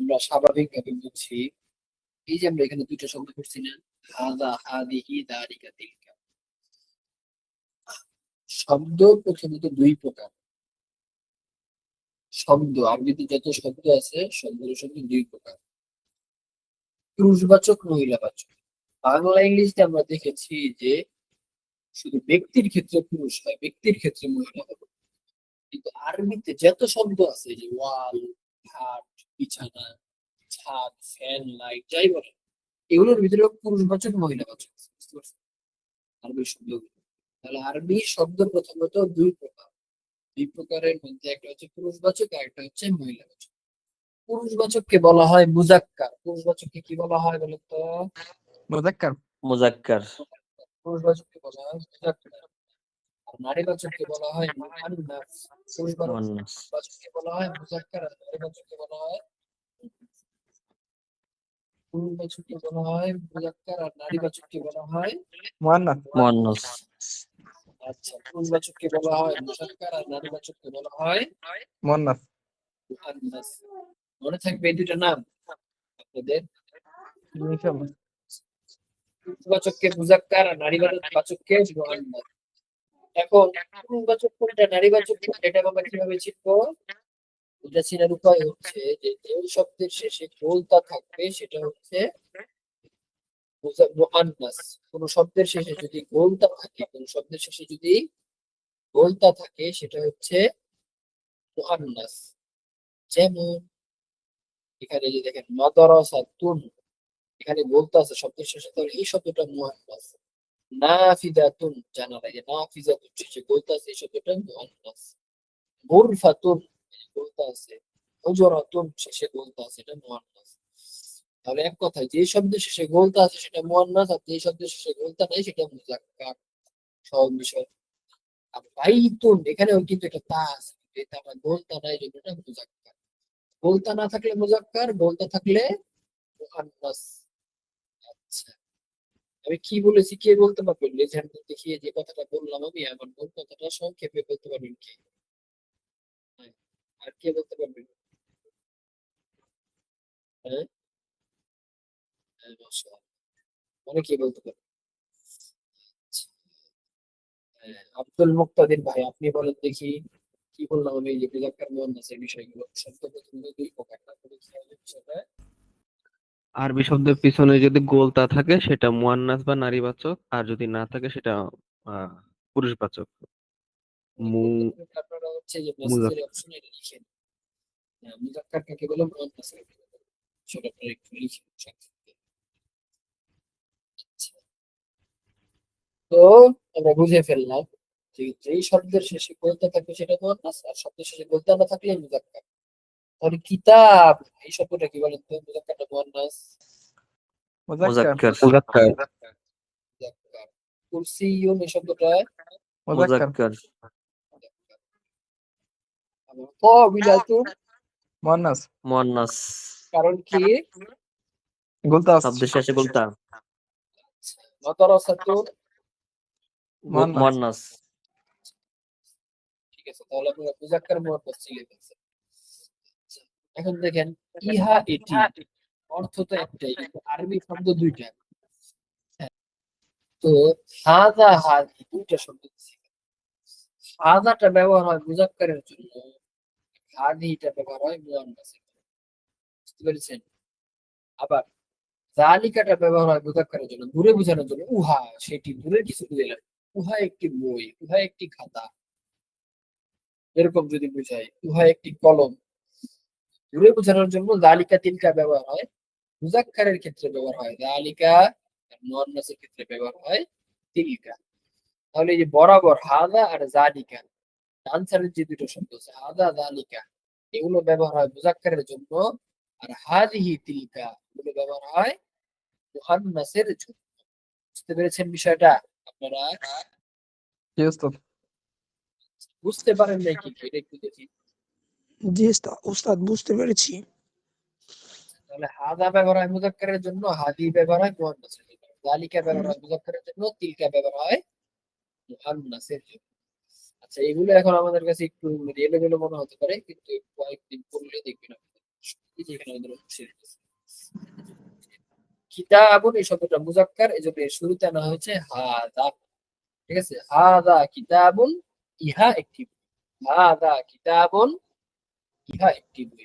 আমরা স্বাভাবিকভাবে বুঝছি এই যে আমরা এখানে শব্দ করছি না, হাদা, হাদিহি, দারিকা, তিলকা। শব্দ প্রথমত দুই প্রকার। শব্দ আরবিতে যত শব্দ আছে, শব্দের শব্দ দুই প্রকার। পুরুষবাচক, মহিলাবাচক। বাংলা ইংলিশে আমরা দেখেছি যে শুধু ব্যক্তির ক্ষেত্রে পুরুষ হয়, ব্যক্তির ক্ষেত্রে মহিলা হবে কিন্তু আরবিতে যত শব্দ আছে, যে ওয়াল বিছানা ছাদ ফ্যান লাইট যাই বলে এগুলোর ভিতরে পুরুষবাচক মহিলাবাচক আছে, বুঝতে পারছেন? আরবি শব্দগুলো তাহলে আরবি শব্দ প্রথমত দুই প্রকার। দুই প্রকারের মধ্যে একটা হচ্ছে পুরুষবাচক আর একটা হচ্ছে মহিলাবাচক। পুরুষবাচককে বলা হয় মুজাক্কার। পুরুষবাচককে কি বলা হয় বলেন তো? মুজাক্কার। মুজাক্কার। পুরুষবাচককে বলা হয় মুজাক্কার। আর নারীবাচককে বলা হয় মুআন্নাস মুআন্নাস। পুরুষবাচককে বলা হয় মুজাক্কার। আর নারীবাচককে বলা হয় বলা হয় মুজাক্কার আর বলা হয়। আচ্ছা বলা হয় মুজাক্কার আর বলা হয়। মনে থাকবে এই দুইটা নাম? আপনাদের? পুরুষবাচককে মুজাক্কার আর নারীবাচককে মুআন্নাস এখন পুরুষবাচক কোনটা নারীবাচক কোনটা এটা আমরা কীভাবে চিনবো এটা চেনার উপায় হচ্ছে যে যে শব্দের শেষে গোলতা থাকবে, সেটা হচ্ছে কোন শব্দের শেষে যদি গোলতা থাকে, কোন শব্দের শেষে যদি গোলতা থাকে, সেটা হচ্ছে যেমন এখানে যে দেখেন মাদারাসাতুন এখানে বলতে আছে শব্দের শেষে তাহলে এই শব্দটা মুআন্নাস নাফিদাতুন জানা যায় লাগে নাফিজাতুন শেষে বলতে আছে এই শব্দটা মুআন্নাস গুরফাতুন আছে। শেষে আছে, এটা তাহলে এক যে শেষে গোলতা আছে সেটা আর যে শেষে সেটা মুজাক্কার। বিষয়। আর বাইতুন কিন্তু একটা তা আছে। নাই জন্য এটা মুজাক্কার। না থাকলে মুজাক্কার গোলতা থাকলে মুআন্নাস আচ্ছা। আমি কি বলেছি, কে বলতে পারবেন লেজেন্ড দেখিয়ে যে কথাটা বললাম আমি আমার মূল কথাটা সংক্ষেপে বলতে পারবেন কে? আর কে বলতে পারবেন হ্যাঁ হ্যাঁ, মাশাআল্লাহ। বলতে পারবেন আচ্ছা। হ্যাঁ, আব্দুল মুক্তাদির ভাই আপনি বলেন দেখি কি বললাম আমি যে মুজাক্কার মুআন্নাসের বিষয়গুলো শব্দ প্রথমে দুই প্রকার তারপরে কি হবে বিষয়টা আরবি শব্দের পিছনে যদি গোলতা থাকে সেটা মুয়ান্নাস বা নারীবাচক আর যদি না থাকে সেটা আহ, পুরুষবাচক মু আপনারা হচ্ছে যে মেসেজের অপশনে এটা লিখেন মুজাক্কার কাকে বলে মুআন্নাস কাকে সেটা আপনারা একটু লিখেন সংক্ষেপে। তো আমরা বুঝে ফেললাম যে যেই শব্দের শেষে বলতে থাকবে সেটা মুআন্নাস আর শব্দের শেষে বলতে না থাকলে মুজাক্কার তাহলে কিতাব এই শব্দটা কি বলেন তো মুজাক্কারটা মুআন্নাস মুজাক্কার মুজাক্কার কুরসিয়ুন এই শব্দটা মুজাক্কার আবার কাবিলাতুন মুআন্নাস মুআন্নাস কারণ কি গুলতা শব্দের শেষে বলতা মাদারাসাতুন মুআন্নাস। মুআন্নাস ঠিক আছে তাহলে আপনারা মুজাক্কার মুআন্নাস চিনে ফেলছেন আচ্ছা, এখন দেখেন ইহা এটি। অর্থ তো একটাই কিন্তু আরবি শব্দ দুইটা। হ্যাঁ। তো হাদা হাদি দুইটা শব্দ হাদাটা ব্যবহার হয় মুজাক্কারের জন্য। ব্যবহার হয় বুঝতে পেরেছেন? আবার জালিকাটা ব্যবহার হয় জন্য, দূরে বোঝানোর জন্য। উহা, সেটি দূরের কিছু উহা একটি বই, উহা একটি খাতা। এরকম যদি বুঝাই, উহা একটি কলম। দূরে বোঝানোর জন্য জালিকা তিলকা ব্যবহার হয়। মুজাক্কারের ক্ষেত্রে ব্যবহার হয় জালিকা, আর ক্ষেত্রে ব্যবহার হয় তিলকা তাহলে এই যে বরাবর হাদা আর জালিকা আনসারের যে দুটো শব্দ আছে হাদা দালিকা এগুলো ব্যবহার হয় মুজাক্কারের জন্য। আর হাদিহি তিলকা এগুলো ব্যবহার হয় মুআন্নাসের জন্য। বুঝতে পেরেছেন বিষয়টা আপনারা? জি উস্তাদ বুঝতে পারেন নাকি এটা একটু দেখি। জি উস্তা- উস্তাদ বুঝতে পেরেছি। তাহলে হাদা ব্যবহার হয় মুজাক্কারের জন্য হাদি ব্যবহার হয় মুআন্নাসের জন্য। দালিকা ব্যবহার হয় মুজাক্কারের জন্য তিলকা ব্যবহার হয় মুআন্নাসের জন্য। আচ্ছা এগুলো এখন আমাদের কাছে একটু এলোমেলো মনে হতে পারে, কিন্তু কয়েকদিন পড়লে দেখবেন এই যে এখানে। কিতাবুন এই শব্দটা মুজাক্কার, এই জন্য শুরুতে আনা হয়েছে হাদা ঠিক আছে হাদা কিতাবুন ইহা একটি বই। হাদা কিতাবুন ইহা একটি বই